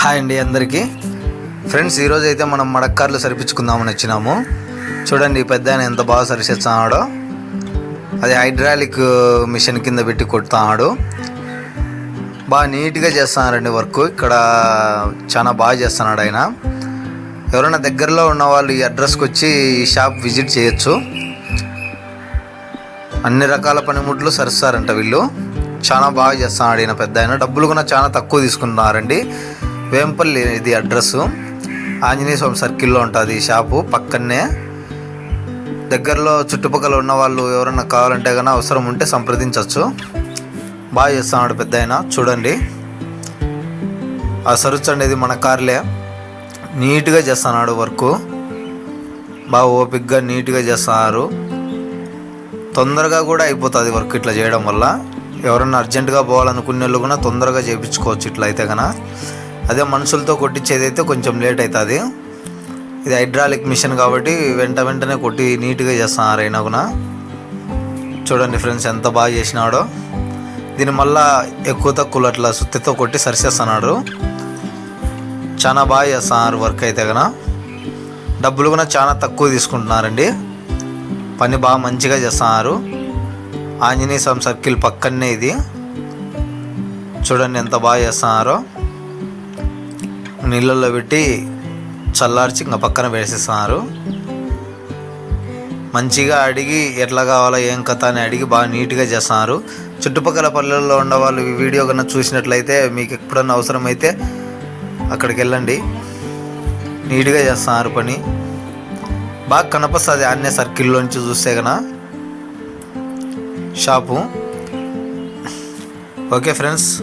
Hi అండి అందరికీ. Friends ఈరోజు అయితే మనం మడక్కార్లు సరిపించుకుందామని వచ్చినాము. చూడండి ఈ పెద్ద ఆయన ఎంత బాగా సరిచేస్తున్నాడో. అది హైడ్రాలిక్ మిషన్ కింద పెట్టి కొడుతున్నాడు బాగా నీట్గా చేస్తున్నారండి వర్క్. ఇక్కడ చాలా బాగా చేస్తున్నాడు ఆయన. ఎవరైనా దగ్గరలో ఉన్న వాళ్ళు ఈ అడ్రస్కి వచ్చి ఈ షాప్ విజిట్ చేయొచ్చు. అన్ని రకాల పనిముట్లు సరిస్తారంట వీళ్ళు. చాలా బాగా చేస్తున్నాడు ఈయన పెద్ద ఆయన. డబ్బులు కూడా చాలా తక్కువ తీసుకుంటున్నారండి వేంపల్లి ఇది అడ్రస్ ఆంజనేయ స్వామి సర్కిల్లో ఉంటుంది ఈ షాపు పక్కనే దగ్గరలో చుట్టుపక్కల ఉన్న వాళ్ళు ఎవరన్నా కావాలంటే కానీ అవసరం ఉంటే సంప్రదించవచ్చు బాగా చేస్తున్నాడు పెద్ద ఆయన చూడండి. ఆ సరుచు అనేది మన కార్లే. నీట్గా చేస్తున్నాడు వర్క్. బాగా ఓపిక్గా నీట్గా చేస్తున్నారు. తొందరగా కూడా అయిపోతుంది వర్క్ ఇట్లా చేయడం వల్ల. ఎవరన్నా అర్జెంటుగా పోవాలనుకునే వాళ్ళు కూడా తొందరగా చేయించుకోవచ్చు ఇట్లా అయితే కనుక అదే మనుషులతో కొట్టించేదైతే కొంచెం లేట్ అవుతుంది ఇది హైడ్రాలిక్ మిషన్ కాబట్టి వెంట వెంటనే కొట్టి నీట్గా చేస్తున్నారు అయినా కూడా చూడండి ఫ్రెండ్స్ ఎంత బాగా చేసినాడో. దీని మళ్ళా ఎక్కువ తక్కువలు అట్లా సుత్తితో కొట్టి సరిచేస్తున్నాడు చాలా బాగా చేస్తున్నారు వర్క్ అయితే కన డబ్బులు కూడా చాలా తక్కువ తీసుకుంటున్నారండి. పని బాగా మంచిగా చేస్తున్నారు. ఆంజనేయ స్వామి సర్కిల్ పక్కనే ఇది. చూడండి ఎంత బాగా చేస్తున్నారో. నీళ్ళల్లో పెట్టి చల్లార్చి ఇంకా పక్కన వేసేస్తున్నారు. మంచిగా అడిగి ఎట్లా కావాలో ఏం కథ అని అడిగి బాగా నీట్గా చేస్తున్నారు. చుట్టుపక్కల పల్లెల్లో ఉన్న వాళ్ళు ఈ వీడియో కన్నా చూసినట్లయితే మీకు ఎప్పుడన్నా అవసరమైతే అక్కడికి వెళ్ళండి. నీట్గా చేస్తున్నారు పని. బాగా కనపస్తుంది ఆన్య సర్కిల్లోంచి చూస్తే కన షాపు. Okay friends.